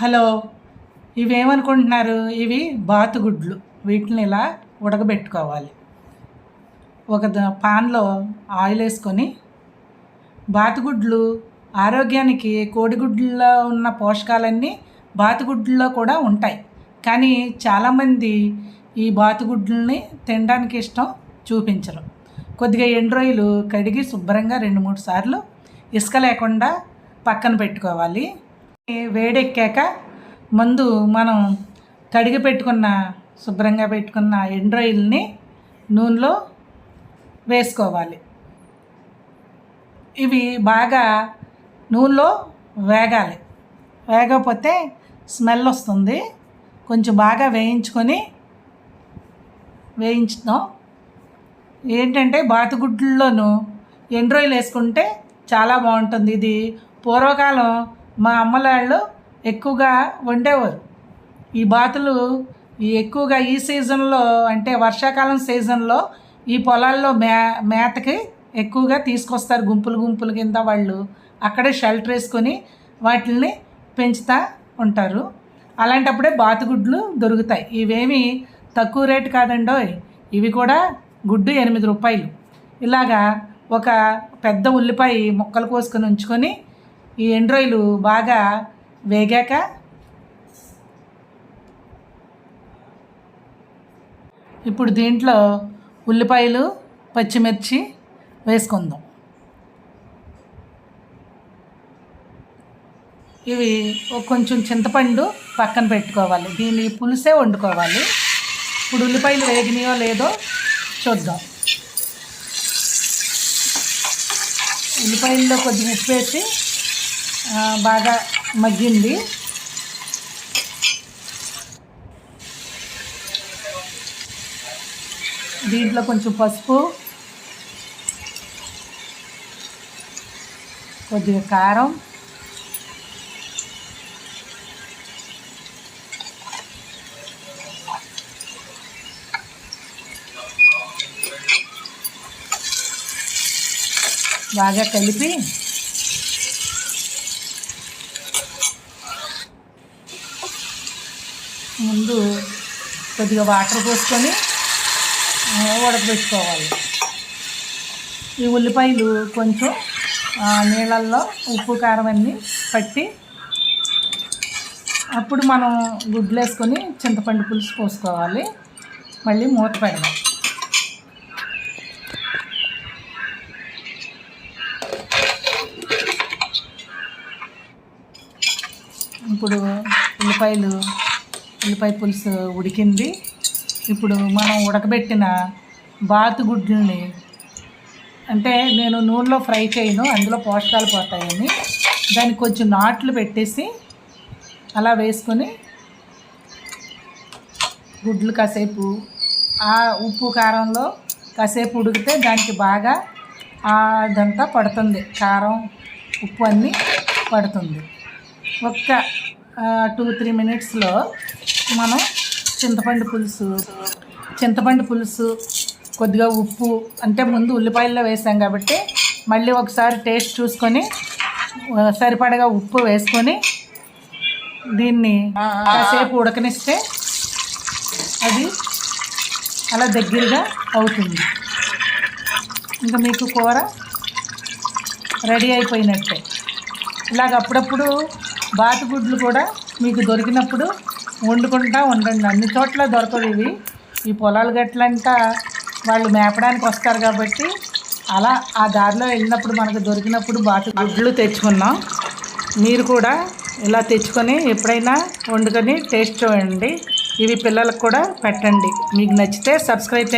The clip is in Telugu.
హలో ఇవేమనుకుంటున్నారు? ఇవి బాతుగుడ్లు. వీటిని ఇలా ఉడకబెట్టుకోవాలి. ఒక పాన్లో ఆయిల్ వేసుకొని బాతుగుడ్లు ఆరోగ్యానికి కోడిగుడ్లలో ఉన్న పోషకాలన్నీ బాతుగుడ్లలో కూడా ఉంటాయి. కానీ చాలామంది ఈ బాతుగుడ్లని తినడానికి ఇష్టం చూపించరు. కొద్దిగా ఎండ్రోయిలు కడిగి శుభ్రంగా రెండు మూడు సార్లు ఇసుక లేకుండా పక్కన పెట్టుకోవాలి. వేడెక్కాక ముందు మనం కడిగి పెట్టుకున్న శుభ్రంగా పెట్టుకున్న ఎండ్రాయిల్ని నూనెలో వేసుకోవాలి. ఇవి బాగా నూనెలో వేగాలి. వేగకపోతే స్మెల్ వస్తుంది. కొంచెం బాగా వేయించుకొని వేయించుతాం ఏంటంటే బాతుగుడ్లలోనూ ఎండ్రాయిల్ వేసుకుంటే చాలా బాగుంటుంది. ఇది పూర్వకాలం మా అమ్మలాళ్ళు ఎక్కువగా వండేవారు. ఈ బాతులు ఈ ఎక్కువగా ఈ సీజన్లో అంటే వర్షాకాలం సీజన్లో ఈ పొలాల్లో మే మేతకి ఎక్కువగా తీసుకొస్తారు గుంపులు గుంపులు కింద వాళ్ళు. అక్కడే షెల్టర్ వేసుకొని వాటిని పెంచుతూ ఉంటారు. అలాంటప్పుడే బాతుగుడ్లు దొరుకుతాయి. ఇవేమి తక్కువ రేటు కాదండోయ్. ఇవి కూడా గుడ్డు ఎనిమిది రూపాయలు. ఇలాగా ఒక పెద్ద ఉల్లిపాయ ముక్కలు కోసుకొని ఉంచుకొని ఈ ఎండ్రాయిలు బాగా వేగాక ఇప్పుడు దీంట్లో ఉల్లిపాయలు పచ్చిమిర్చి వేసుకుందాం. ఇవి కొంచెం చింతపండు పక్కన పెట్టుకోవాలి. దీన్ని పులుసే వండుకోవాలి. ఇప్పుడు ఉల్లిపాయలు వేగినాయో లేదో చూద్దాం. ఉల్లిపాయల్లో కొద్దిగా ఉప్పు వేసి బాగా మగ్గింది. దీంట్లో కొంచెం పసుపు కొద్దిగా కారం బాగా కలిపి ముందు కొద్దిగా వాటర్ పోసుకొని ఉడకబెట్టుకోవాలి. ఈ ఉల్లిపాయలు కొంచెం నీళ్ళల్లో ఉప్పు కారం అన్నీ పట్టి అప్పుడు మనం గుడ్లు వేసుకొని చింతపండు పులుసు పోసుకోవాలి. మళ్ళీ మూత పెడదాం. ఇప్పుడు ఉల్లిపాయలు ఉల్లిపాయ పులుసు ఉడికింది. ఇప్పుడు మనం ఉడకబెట్టిన బాతు గుడ్లని అంటే నేను నూనెలో ఫ్రై చేయను అందులో పోషకాలు పోతాయని దానికి కొంచెం నాట్లు పెట్టేసి అలా వేసుకొని గుడ్లు కాసేపు ఆ ఉప్పు కారంలో కాసేపు ఉడికితే దానికి బాగా అదంతా పడుతుంది. కారం ఉప్పు అన్నీ పడుతుంది. ఒక్క టూ త్రీ మినిట్స్లో మనం చింతపండు పులుసు చింతపండు పులుసు కొద్దిగా ఉప్పు అంటే ముందు ఉల్లిపాయల్లో వేసాం కాబట్టి మళ్ళీ ఒకసారి టేస్ట్ చూసుకొని సరిపడగా ఉప్పు వేసుకొని దీన్ని కాసేపు ఉడకనిస్తే అది అలా దగ్గరగా అవుతుంది. ఇంకా మీకు కూర రెడీ అయిపోయినట్టే. ఇలాగ అప్పుడప్పుడు బాతుగుడ్లు కూడా మీకు దొరికినప్పుడు వండుకుంటా ఉండండి. అన్ని చోట్ల దొరకదు ఇవి. ఈ పొలాలు గట్లంతా వాళ్ళు మేపడానికి వస్తారు కాబట్టి అలా ఆ దారిలో వెళ్ళినప్పుడు మనకు దొరికినప్పుడు బాతు గుడ్లు తెచ్చుకున్నాం. మీరు కూడా ఇలా తెచ్చుకొని ఎప్పుడైనా వండుకొని టేస్ట్ చూడండి ఇవి పిల్లలకు కూడా పెట్టండి. మీకు నచ్చితే సబ్స్క్రైబ్ చేయండి.